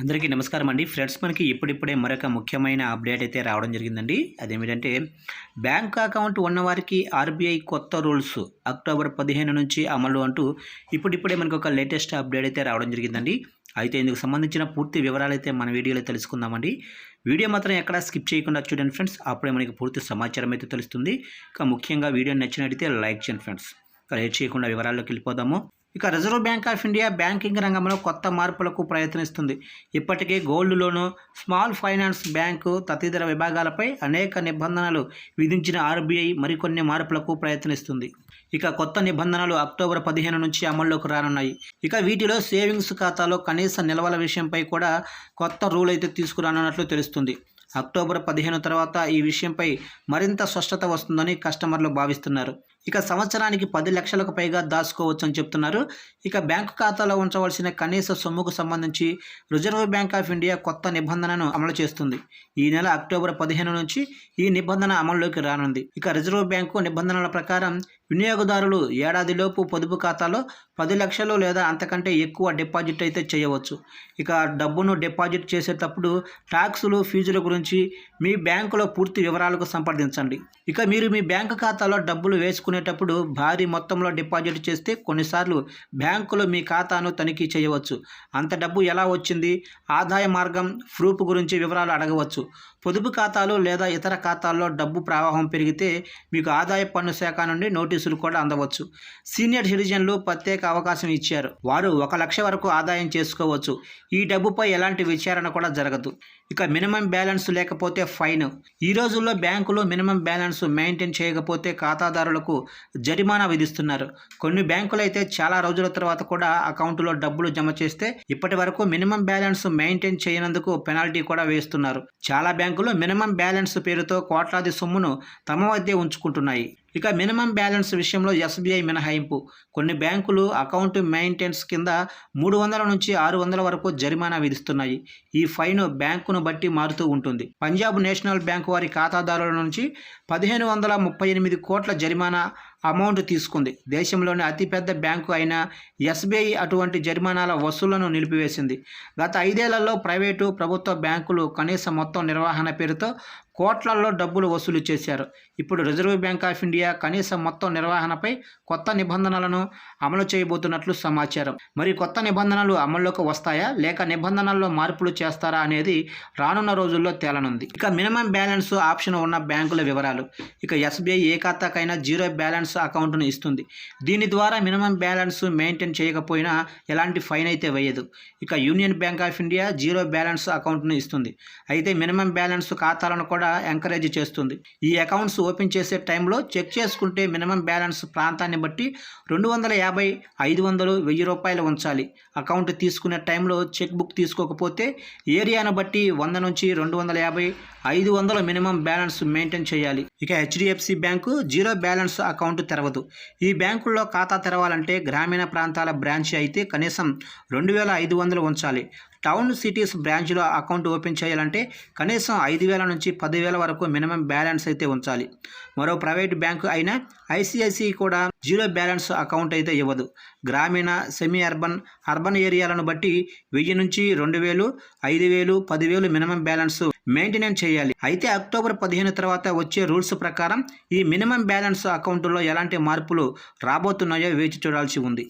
అందరికీ నమస్కారం అండి. ఫ్రెండ్స్ మనకి ఇప్పుడిప్పుడే మరొక ముఖ్యమైన అప్డేట్ అయితే రావడం జరిగిందండి. అదేమిటంటే బ్యాంక్ అకౌంట్ ఉన్నవారికి ఆర్బీఐ కొత్త రూల్స్ అక్టోబర్ పదిహేను నుంచి అమలు అంటూ ఇప్పుడిప్పుడే మనకు ఒక లేటెస్ట్ అప్డేట్ అయితే రావడం జరిగిందండి. అయితే ఇందుకు సంబంధించిన పూర్తి వివరాలు అయితే మన వీడియోలో తెలుసుకుందామండి. వీడియో మాత్రం ఎక్కడా స్కిప్ చేయకుండా చూడండి ఫ్రెండ్స్. అప్పుడే మనకి పూర్తి సమాచారం అయితే తెలుస్తుంది. ఇక ముఖ్యంగా వీడియో నచ్చినట్టయితే లైక్ చేయండి ఫ్రెండ్స్. ఇక లేట్ చేయకుండా వివరాల్లోకి వెళ్ళిపోదాము. ఇక reserve bank of India banking రంగంలో కొత్త మార్పులకు ప్రయత్నిస్తుంది. ఇప్పటికే gold loan small finance bank తదితర విభాగాలపై అనేక నిబంధనలు విధించిన ఆర్బీఐ మరికొన్ని మార్పులకు ప్రయత్నిస్తుంది. ఇక కొత్త నిబంధనలు అక్టోబర్ పదిహేను నుంచి అమల్లోకి రానున్నాయి. ఇక వీటిలో సేవింగ్స్ ఖాతాలో కనీస నిల్వల విషయంపై కూడా కొత్త రూల్ అయితే తీసుకురానున్నట్లు తెలుస్తుంది. అక్టోబర్ పదిహేను తర్వాత ఈ విషయంపై మరింత స్పష్టత వస్తుందని కస్టమర్లు భావిస్తున్నారు. ఇక సంవత్సరానికి పది లక్షలకు పైగా దాచుకోవచ్చని చెప్తున్నారు. ఇక బ్యాంకు ఖాతాలో ఉంచవలసిన కనీస సొమ్ముకు సంబంధించి రిజర్వ్ బ్యాంక్ ఆఫ్ ఇండియా కొత్త నిబంధనను అమలు చేస్తుంది. ఈ నెల అక్టోబర్ పదిహేను నుంచి ఈ నిబంధన అమల్లోకి రానుంది. ఇక రిజర్వ్ బ్యాంకు నిబంధనల ప్రకారం వినియోగదారులు ఏడాదిలోపు పొదుపు ఖాతాలో పది లక్షలు లేదా అంతకంటే ఎక్కువ డిపాజిట్ అయితే చేయవచ్చు. ఇక డబ్బును డిపాజిట్ చేసేటప్పుడు ట్యాక్సులు ఫీజుల గురించి మీ బ్యాంకులో పూర్తి వివరాలకు సంప్రదించండి. ఇక మీరు మీ బ్యాంకు ఖాతాలో డబ్బులు వేసుకునేటప్పుడు భారీ మొత్తంలో డిపాజిట్ చేస్తే కొన్నిసార్లు బ్యాంకులు మీ ఖాతాను తనిఖీ చేయవచ్చు. అంత డబ్బు ఎలా వచ్చింది? ఆదాయ మార్గం ప్రూఫ్ గురించి వివరాలు అడగవచ్చు. పొదుపు ఖాతాలు లేదా ఇతర ఖాతాల్లో డబ్బు ప్రవాహం పెరిగితే మీకు ఆదాయ పన్ను శాఖ నుండి నోటీసులు కూడా అందవచ్చు. సీనియర్ సిటిజన్లు ప్రత్యేక అవకాశం ఇచ్చారు. వారు ఒక లక్ష వరకు ఆదాయం చేసుకోవచ్చు. ఈ డబ్బుపై ఎలాంటి విచారణ కూడా జరగదు. ఇక మినిమం బ్యాలెన్స్ లేకపోతే ఫైన్. ఈ రోజుల్లో బ్యాంకులు మినిమం బ్యాలెన్స్ మెయింటైన్ చేయకపోతే ఖాతాదారులకు జరిమానా విధిస్తున్నారు. కొన్ని బ్యాంకులు అయితే చాలా రోజుల తర్వాత కూడా అకౌంటులో డబ్బులు జమ చేస్తే ఇప్పటి వరకు మినిమం బ్యాలెన్స్ మెయింటైన్ చేయనందుకు పెనాల్టీ కూడా వేస్తున్నారు. చాలా బ్యాంకులు మినిమం బ్యాలెన్స్ పేరుతో కోట్లాది సొమ్మును తమ వద్దే ఉంచుకుంటున్నాయి. ఇక మినిమం బ్యాలెన్స్ విషయంలో ఎస్బీఐ మినహాయింపు. కొన్ని బ్యాంకులు అకౌంట్ మెయింటెనెన్స్ కింద మూడు వందల నుంచి ఆరు వందల వరకు జరిమానా విధిస్తున్నాయి. ఈ ఫైన్ బ్యాంకును బట్టి మారుతూ ఉంటుంది. పంజాబ్ నేషనల్ బ్యాంకు వారి ఖాతాదారుల నుంచి పదిహేను వందల ముప్పై ఎనిమిది కోట్ల జరిమానా అమౌంట్ తీసుకుంది. దేశంలోని అతిపెద్ద బ్యాంకు అయిన ఎస్బీఐ అటువంటి జరిమానాల వసూళ్ళను నిలిపివేసింది. గత ఐదేళ్ళలో ప్రైవేటు ప్రభుత్వ బ్యాంకులు కనీస మొత్తం నిర్వహణ పేరుతో కోట్లల్లో డబ్బులు వసూలు చేశారు. ఇప్పుడు రిజర్వ్ బ్యాంక్ ఆఫ్ ఇండియా కనీస మొత్తం నిర్వహణపై కొత్త నిబంధనలను అమలు చేయబోతున్నట్లు సమాచారం. మరి కొత్త నిబంధనలు అమల్లోకి వస్తాయా? లేక నిబంధనల్లో మార్పులు చేస్తారా అనేది రానున్న రోజుల్లో తేలనుంది. ఇక మినిమం బ్యాలెన్స్ ఆప్షన్ ఉన్న బ్యాంకుల వివరాలు. ఇక ఎస్బీఐ ఏ ఖాతాకైనా జీరో బ్యాలెన్స్ అకౌంట్ను ఇస్తుంది. దీని ద్వారా మినిమం బ్యాలెన్స్ మెయింటైన్ చేయకపోయినా ఎలాంటి ఫైన్ అయితే వేయదు. ఇక union bank of India zero balance అకౌంట్ను ఇస్తుంది. అయితే మినిమం బ్యాలెన్స్ ఖాతాలను కూడా ఎంకరేజ్ చేస్తుంది. ఈ అకౌంట్స్ ఓపెన్ చేసే టైంలో చెక్ చేసుకుంటే మినిమం బ్యాలెన్స్ ప్రాంతాన్ని బట్టి రెండు వందల యాభై ఐదు వందలు వెయ్యి రూపాయలు ఉంచాలి. అకౌంట్ తీసుకునే టైంలో చెక్ బుక్ తీసుకోకపోతే ఏరియాను బట్టి వంద నుంచి రెండు వందల యాభై ఐదు వందల మినిమం బ్యాలెన్స్ మెయింటైన్ చేయాలి. ఇక HDFC bank zero balance account తెరవదు. ఈ బ్యాంకుల్లో ఖాతా తెరవాలంటే గ్రామీణ ప్రాంతాల బ్రాంచ్ అయితే కనీసం రెండు వేల ఐదు వందలు ఉంచాలి. టౌన్ సిటీస్ బ్రాంచ్లో అకౌంట్ ఓపెన్ చేయాలంటే కనీసం ఐదు వేల నుంచి పదివేల వరకు మినిమం బ్యాలెన్స్ అయితే ఉంచాలి. మరో ప్రైవేట్ బ్యాంకు అయిన ఐసిఐసిఐ కూడా జీరో బ్యాలెన్స్ అకౌంట్ అయితే ఇవ్వదు. గ్రామీణ సెమీ అర్బన్ అర్బన్ ఏరియాలను బట్టి వెయ్యి నుంచి రెండు వేలు ఐదు వేలు పదివేలు మినిమం బ్యాలెన్స్ మెయింటెనెన్స్ చేయాలి. అయితే అక్టోబర్ పదిహేను తర్వాత వచ్చే రూల్స్ ప్రకారం ఈ మినిమం బ్యాలెన్స్ అకౌంట్లో ఎలాంటి మార్పులు రాబోతున్నాయో వేచి చూడాల్సి ఉంది.